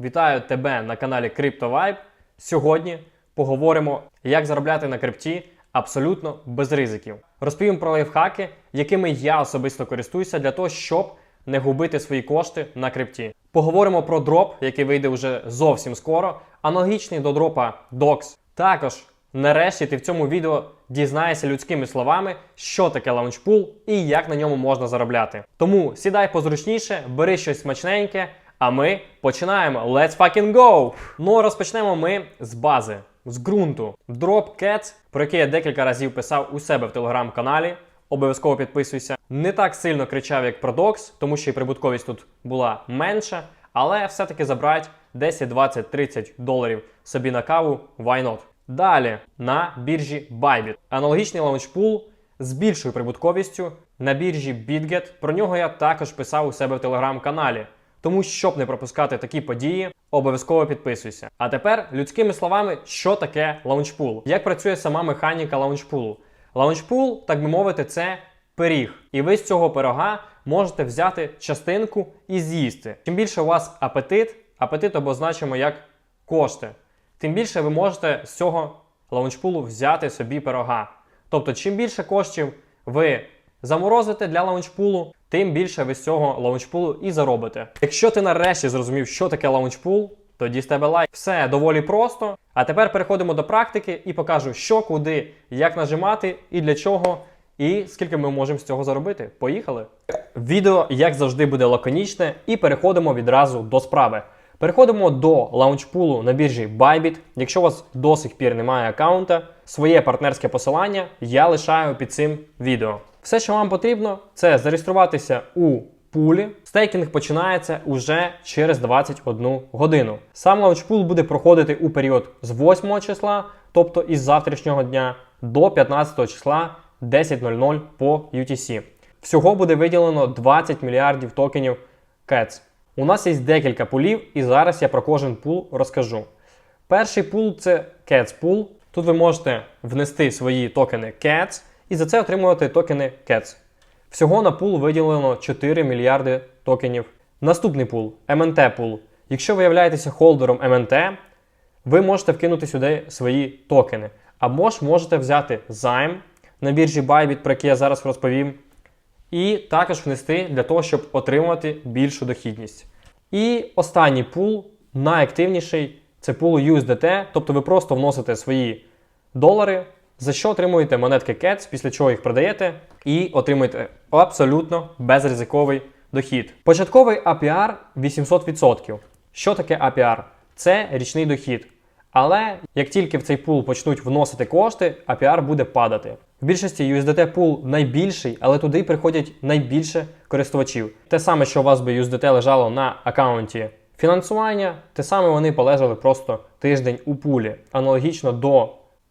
Вітаю тебе на каналі CryptoVibe. Сьогодні поговоримо, як заробляти на крипті абсолютно без ризиків. Розповім про лайфхаки, якими я особисто користуюся для того, щоб не губити свої кошти на крипті. Поговоримо про дроп, який вийде вже зовсім скоро, аналогічний до дропа DOX. Також нарешті ти в цьому відео дізнаєшся людськими словами, що таке лаунчпул і як на ньому можна заробляти. Тому сідай позручніше, бери щось смачненьке, а ми починаємо. Let's fucking go! Ну розпочнемо ми з бази, з ґрунту. Drop Cats, про який я декілька разів писав у себе в телеграм-каналі. Обов'язково підписуйся. Не так сильно кричав, як про тому що і прибутковість тут була менша, але все-таки забрати 10, 20, 30 доларів собі на каву, why not? Далі на біржі Bybit. Аналогічний лаунчпул з більшою прибутковістю на біржі BitGet. Про нього я також писав у себе в телеграм-каналі. Тому, щоб не пропускати такі події, обов'язково підписуйся. А тепер людськими словами, що таке лаунчпул? Як працює сама механіка лаунчпулу? Лаунчпул, так би мовити, це пиріг. І ви з цього пирога можете взяти частинку і з'їсти. Чим більше у вас апетит, апетит обозначимо як кошти, тим більше ви можете з цього лаунчпулу взяти собі пирога. Тобто, чим більше коштів ви заморозите для лаунчпулу, тим більше ви з цього лаунчпулу і заробите. Якщо ти нарешті зрозумів, що таке лаунчпул, тоді з тебе лайк. Все доволі просто. А тепер переходимо до практики і покажу, що, куди, як нажимати і для чого, і скільки ми можемо з цього заробити. Поїхали! Відео, як завжди, буде лаконічне, і переходимо відразу до справи. Переходимо до лаунчпулу на біржі Bybit. Якщо у вас до сих пір немає аккаунта, своє партнерське посилання я лишаю під цим відео. Все, що вам потрібно, це зареєструватися у пулі. Стейкінг починається уже через 21 годину. Сам лаунчпул буде проходити у період з 8 числа, тобто із завтрашнього дня, до 15 числа 10.00 по UTC. Всього буде виділено 20 мільярдів токенів CATS. У нас є декілька пулів, і зараз я про кожен пул розкажу. Перший пул це CATS Pool. Тут ви можете внести свої токени CATS і за це отримувати токени CATS. Всього на пул виділено 4 мільярди токенів. Наступний пул MNT пул. Якщо ви являєтеся холдером MNT, ви можете вкинути сюди свої токени. Або ж можете взяти займ на біржі Bybit, про який я зараз розповім, і також внести для того, щоб отримувати більшу дохідність. І останній пул, найактивніший, це пул USDT, тобто ви просто вносите свої долари, за що отримуєте монетки CATS, після чого їх продаєте, і отримуєте абсолютно безризиковий дохід. Початковий APR 800%. Що таке APR? Це річний дохід. Але як тільки в цей пул почнуть вносити кошти, APR буде падати. В більшості USDT пул найбільший, але туди приходять найбільше користувачів. Те саме, що у вас би USDT лежало на аккаунті фінансування, те саме вони полежали просто тиждень у пулі. Аналогічно до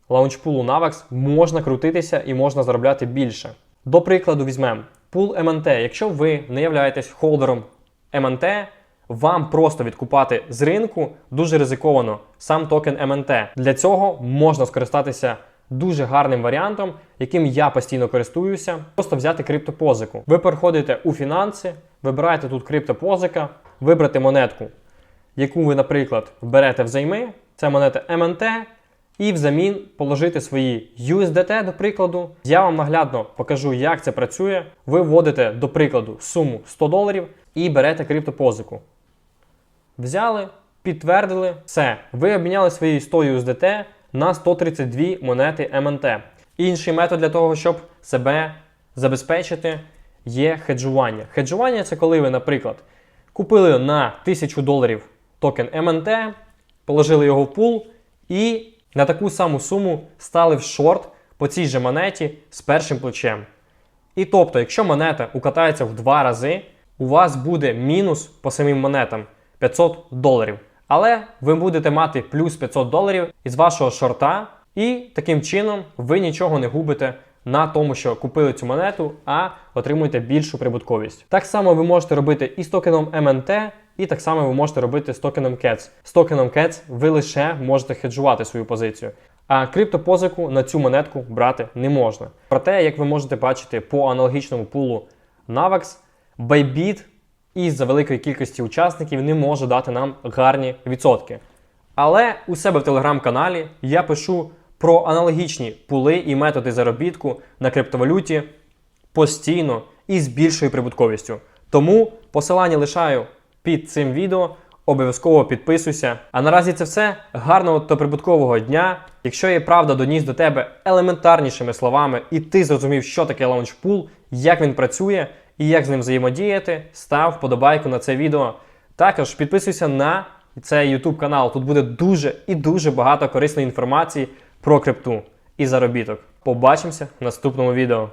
лаунчпулу Navax можна крутитися і можна заробляти більше. До прикладу, візьмемо пул MNT. Якщо ви не являєтесь холдером MNT, вам просто відкупати з ринку дуже ризиковано сам токен MNT. Для цього можна скористатися дуже гарним варіантом, яким я постійно користуюся. Просто взяти криптопозику. Ви переходите у фінанси, вибираєте тут криптопозика, вибрати монетку, яку ви, наприклад, берете взайми. Це монета MNT. І взамін положити свої USDT, до прикладу. Я вам наглядно покажу, як це працює. Ви вводите, до прикладу, суму 100 доларів і берете криптопозику. Взяли, підтвердили, все. Ви обміняли свої 100 USDT на 132 монети MNT. Інший метод для того, щоб себе забезпечити, є хеджування. Хеджування це коли ви, наприклад, купили на 1000 доларів токен MNT, положили його в пул і на таку саму суму стали в шорт по цій же монеті з першим плечем. І тобто, якщо монета укатається в два рази, у вас буде мінус по самим монетам 500 доларів. Але ви будете мати плюс 500 доларів із вашого шорта, і таким чином ви нічого не губите на тому, що купили цю монету, а отримуєте більшу прибутковість. Так само ви можете робити і з токеном MNT, і так само ви можете робити з токеном CATS. З токеном CATS ви лише можете хеджувати свою позицію. А криптопозику на цю монетку брати не можна. Проте, як ви можете бачити по аналогічному пулу Navax, Bybit і за великої кількості учасників не може дати нам гарні відсотки. Але у себе в телеграм-каналі я пишу про аналогічні пули і методи заробітку на криптовалюті постійно і з більшою прибутковістю. Тому посилання лишаю під цим відео. Обов'язково підписуйся. А наразі це все. Гарного та прибуткового дня. Якщо я правда доніс до тебе елементарнішими словами, і ти зрозумів, що таке лаунчпул, як він працює і як з ним взаємодіяти, став вподобайку на це відео. Також підписуйся на цей YouTube канал. Тут буде дуже і дуже багато корисної інформації про крипту і заробіток. Побачимося в наступному відео.